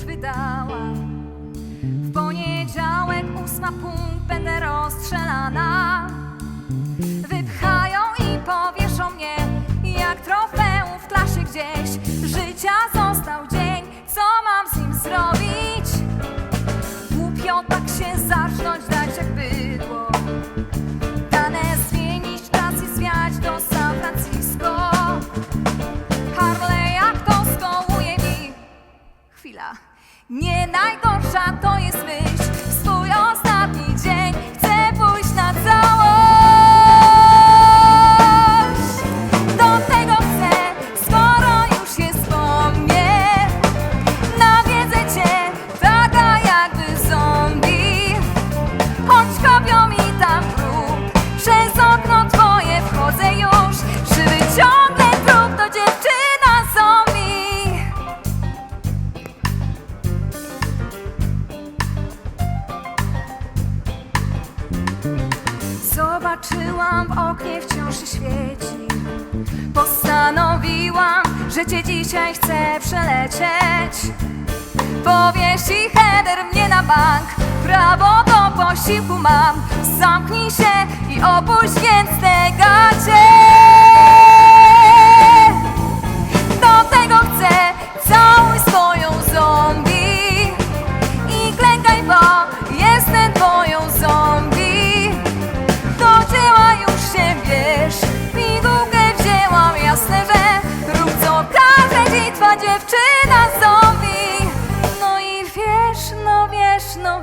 już wydałam. W poniedziałek ósma punkt będę rozstrzelana. Wypchają i powieszą mnie jak trofeum w klasie gdzieś. Życia został dzień, co mam z nim zrobić? Głupio tak się zarżnąć, dać jak bydło. Nie najgorsza to jest myśl. Zobaczyłam w oknie wciąż się świeci. Postanowiłam, że cię dzisiaj chcę przelecieć. Powieści header mnie na bank. Prawo do posiłku mam. Zamknij się i opuść więc te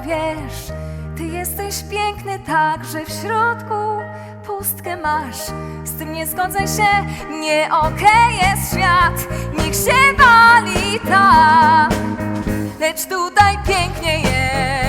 wiesz, Ty jesteś piękny tak, że w środku pustkę masz. Z tym nie zgodzę się, nie okej jest świat Niech się wali tak Lecz tutaj pięknie jest